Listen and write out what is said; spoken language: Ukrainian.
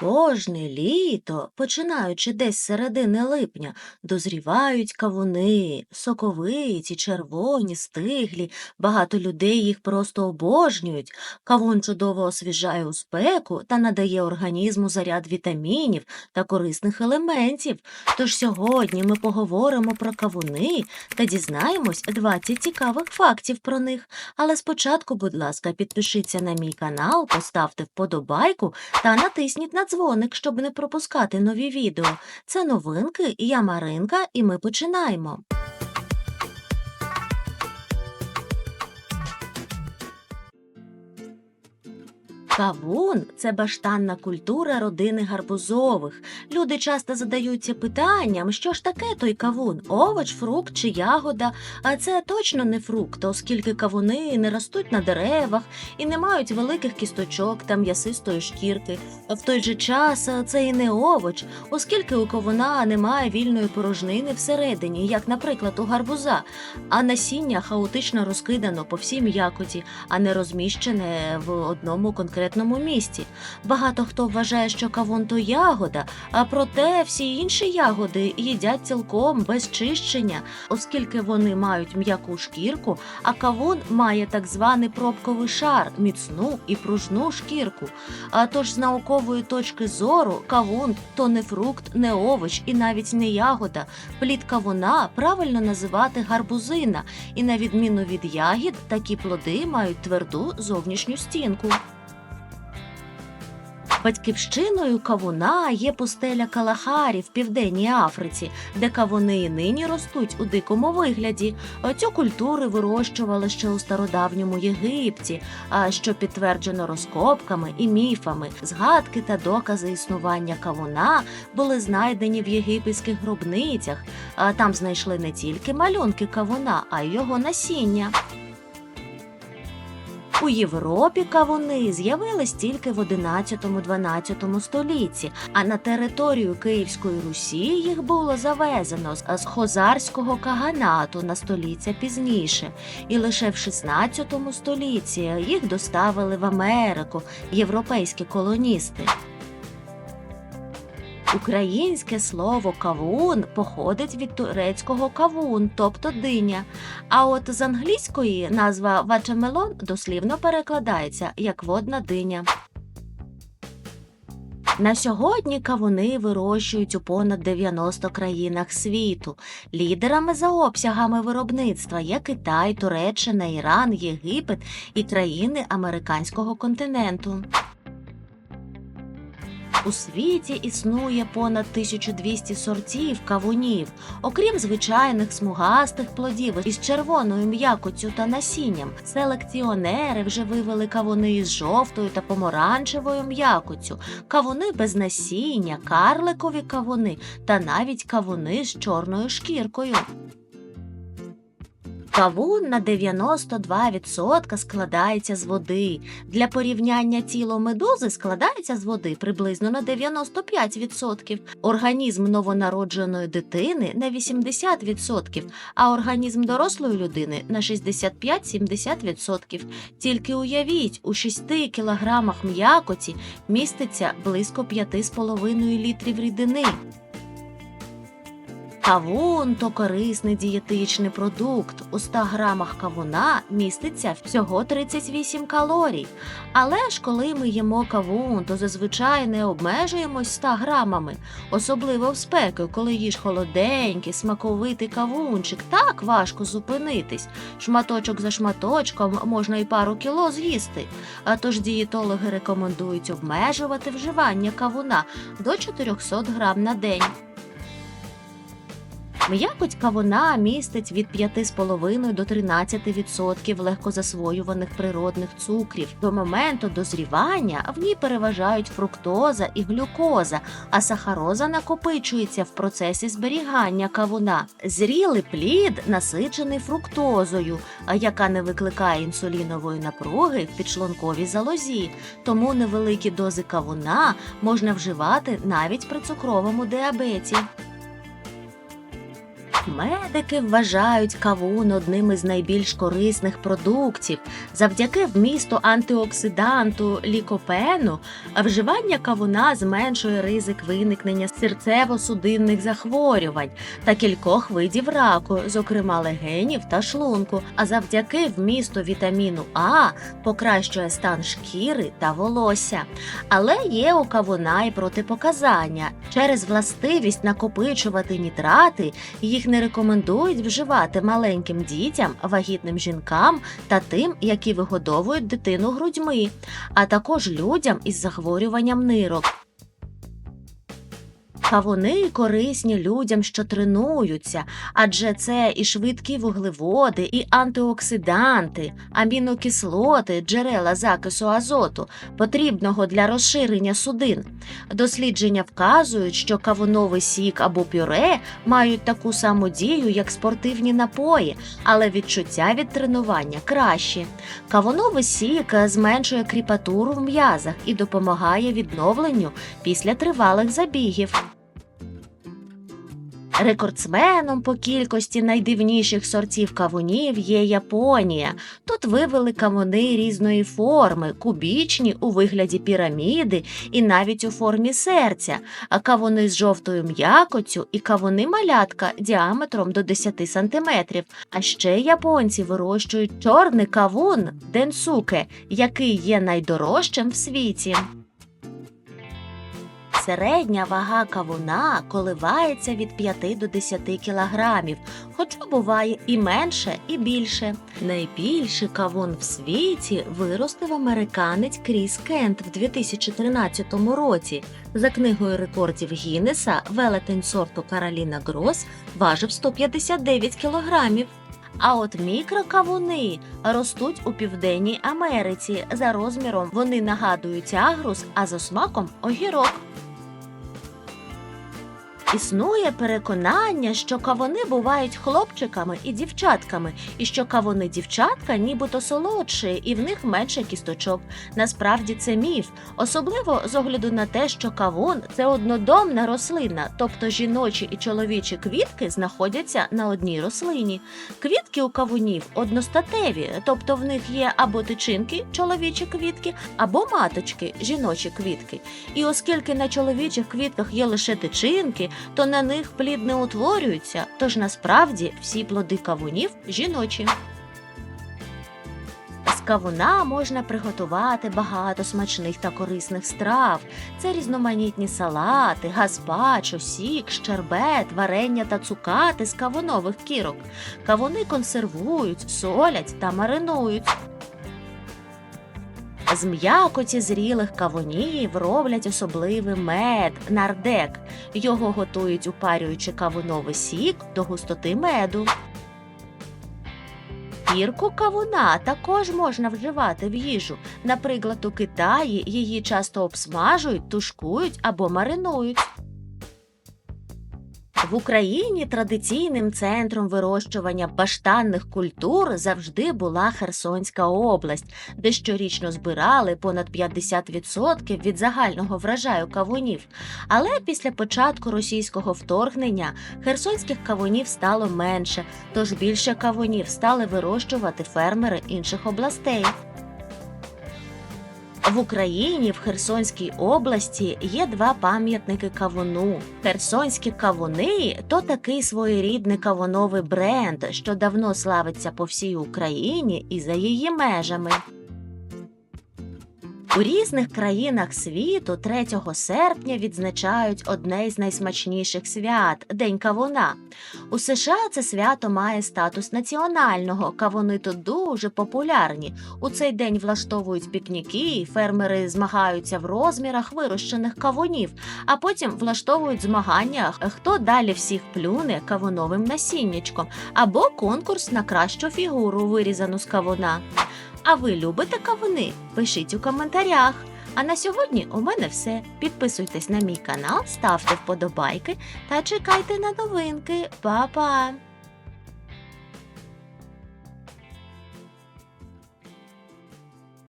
Кожне літо, починаючи десь середини липня, дозрівають кавуни, соковиті, червоні, стиглі. Багато людей їх просто обожнюють. Кавун чудово освіжає у спеку та надає організму заряд вітамінів та корисних елементів. Тож сьогодні ми поговоримо про кавуни та дізнаємось 20 цікавих фактів про них. Але спочатку, будь ласка, підпишіться на мій канал, поставте вподобайку та натисніть на дзвоник, щоб не пропускати нові відео. Це новинки, я Маринка, і ми починаємо. Кавун це баштанна культура родини гарбузових. Люди часто задаються питанням, що ж таке той кавун, овоч, фрукт чи ягода. А це точно не фрукт, оскільки кавуни не ростуть на деревах і не мають великих кісточок та м'ясистої шкірки. В той же час це і не овоч, оскільки у кавуна немає вільної порожнини всередині, як, наприклад, у гарбуза, а насіння хаотично розкидано по всій м'якоті, а не розміщене в одному конкретному місці. Багато хто вважає, що кавун то ягода, а проте всі інші ягоди їдять цілком без чищення, оскільки вони мають м'яку шкірку, а кавун має так званий пробковий шар, міцну і пружну шкірку. А тож з наукової точки зору кавун то не фрукт, не овоч і навіть не ягода. Плід кавуна правильно називати гарбузина, і на відміну від ягід, такі плоди мають тверду зовнішню стінку. Батьківщиною кавуна є пустеля Калахарі в Південній Африці, де кавуни і нині ростуть у дикому вигляді. Цю культури вирощували ще у стародавньому Єгипті, а що підтверджено розкопками і міфами. Згадки та докази існування кавуна були знайдені в єгипетських гробницях. Там знайшли не тільки малюнки кавуна, а й його насіння. У Європі кавуни з'явились тільки в 11-12 столітті, а на територію Київської Русі їх було завезено з Хозарського каганату на століття пізніше, і лише в 16 столітті їх доставили в Америку європейські колоністи. Українське слово кавун походить від турецького кавун, тобто диня. А от з англійської назва вачамелон дослівно перекладається як водна диня. На сьогодні кавуни вирощують у понад 90 країнах світу. Лідерами за обсягами виробництва є Китай, Туреччина, Іран, Єгипет і країни американського континенту. У світі існує понад 1200 сортів кавунів, окрім звичайних смугастих плодів із червоною м'якоттю та насінням. Селекціонери вже вивели кавуни із жовтою та помаранчевою м'якоттю, кавуни без насіння, карликові кавуни та навіть кавуни з чорною шкіркою. Кавун на 92% складається з води. Для порівняння тіло медузи складається з води приблизно на 95%, організм новонародженої дитини на 80%, а організм дорослої людини на 65-70%. Тільки уявіть, у 6 кілограмах м'якоті міститься близько 5,5 літрів рідини. Кавун то корисний дієтичний продукт. У 100 грамах кавуна міститься всього 38 калорій. Але ж коли ми їмо кавун, то зазвичай не обмежуємось 100 грамами, особливо в спеку, коли їж холоденький, смаковитий кавунчик, так важко зупинитись. Шматочок за шматочком можна і пару кіло з'їсти. А тож дієтологи рекомендують обмежувати вживання кавуна до 400 грам на день. М'якоть кавуна містить від 5,5 до 13% легкозасвоюваних природних цукрів. До моменту дозрівання в ній переважають фруктоза і глюкоза, а сахароза накопичується в процесі зберігання кавуна. Зрілий плід насичений фруктозою, яка не викликає інсулінової напруги в підшлунковій залозі. Тому невеликі дози кавуна можна вживати навіть при цукровому діабеті. Медики вважають кавун одним із найбільш корисних продуктів. Завдяки вмісту антиоксиданту лікопену вживання кавуна зменшує ризик виникнення серцево-судинних захворювань та кількох видів раку, зокрема легенів та шлунку. А завдяки вмісту вітаміну А покращує стан шкіри та волосся. Але є у кавуна і протипоказання. Через властивість накопичувати нітрати їх не рекомендують вживати маленьким дітям, вагітним жінкам та тим, які вигодовують дитину грудьми, а також людям із захворюванням нирок. Кавуни корисні людям, що тренуються, адже це і швидкі вуглеводи, і антиоксиданти, амінокислоти, джерела закису азоту, потрібного для розширення судин. Дослідження вказують, що кавуновий сік або пюре мають таку саму дію, як спортивні напої, але відчуття від тренування краще. Кавуновий сік зменшує кріпатуру в м'язах і допомагає відновленню після тривалих забігів. Рекордсменом по кількості найдивніших сортів кавунів є Японія. Тут вивели кавуни різної форми, кубічні у вигляді піраміди і навіть у формі серця, а кавуни з жовтою м'якоттю і кавуни малятка діаметром до 10 сантиметрів. А ще японці вирощують чорний кавун денсуке, який є найдорожчим в світі. Середня вага кавуна коливається від 5 до 10 кілограмів, хоча буває і менше, і більше. Найбільший кавун в світі виростив американець Кріс Кент в 2013 році. За книгою рекордів Гіннеса велетень сорту Кароліна Грос важив 159 кілограмів. А от мікрокавуни ростуть у Південній Америці. За розміром вони нагадують агрус, а за смаком огірок. Існує переконання, що кавуни бувають хлопчиками і дівчатками, і що кавуни дівчатка нібито солодші і в них менше кісточок. Насправді це міф, особливо з огляду на те, що кавун це однодомна рослина, тобто жіночі і чоловічі квітки знаходяться на одній рослині. Квітки у кавунів одностатеві, тобто в них є або тичинки, чоловічі квітки, або маточки, жіночі квітки. І оскільки на чоловічих квітках є лише тичинки, то на них плід не утворюється, тож насправді всі плоди кавунів жіночі. З кавуна можна приготувати багато смачних та корисних страв. Це різноманітні салати, гаспачо, сік, щербет, варення та цукати з кавунових кірок. Кавуни консервують, солять та маринують. З м'якоті зрілих кавунів роблять особливий мед нардек. Його готують, упарюючи кавуновий сік до густоти меду. Пірку кавуна також можна вживати в їжу. Наприклад, у Китаї її часто обсмажують, тушкують або маринують. В Україні традиційним центром вирощування баштанних культур завжди була Херсонська область, де щорічно збирали понад 50% від загального врожаю кавунів. Але після початку російського вторгнення херсонських кавунів стало менше, тож більше кавунів стали вирощувати фермери інших областей. В Україні в Херсонській області є два пам'ятники кавуну. Херсонські кавуни то такий своєрідний кавуновий бренд, що давно славиться по всій Україні і за її межами. У різних країнах світу 3 серпня відзначають одне із найсмачніших свят День кавуна. У США це свято має статус національного. Кавуни тут дуже популярні. У цей день влаштовують пікніки, фермери змагаються в розмірах вирощених кавунів, а потім влаштовують змагання, хто далі всіх плюне кавуновим насіннячком, або конкурс на кращу фігуру, вирізану з кавуна. А ви любите кавуни? Пишіть у коментарях. А на сьогодні у мене все. Підписуйтесь на мій канал, ставте вподобайки та чекайте на новинки. Па-па!